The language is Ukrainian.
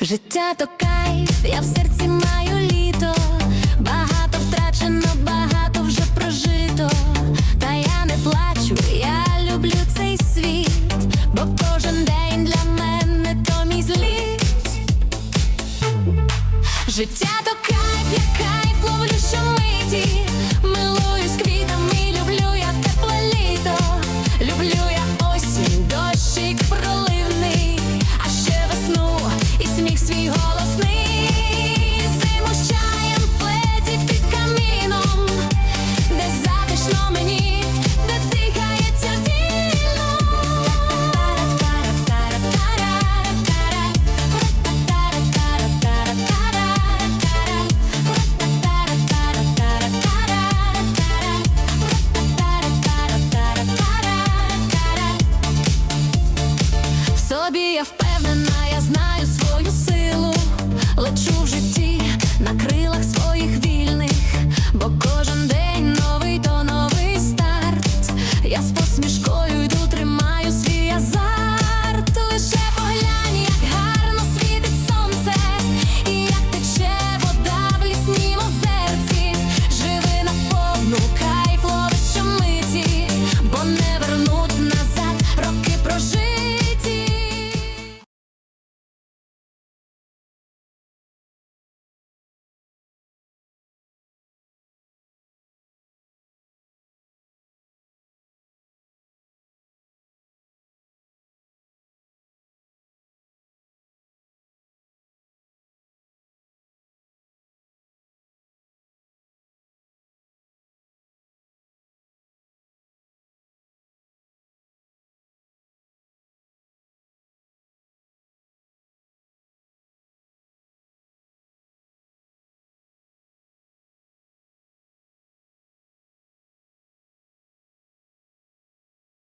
Життя то кайф, я в серці. Життя то кайф, я кайф, ловлю, що ми Тобі, я впевнена, я знаю свою силу, лечу в житті на крилах своїх вільних, бо кожен день новий то новий старт. Я з посмішкою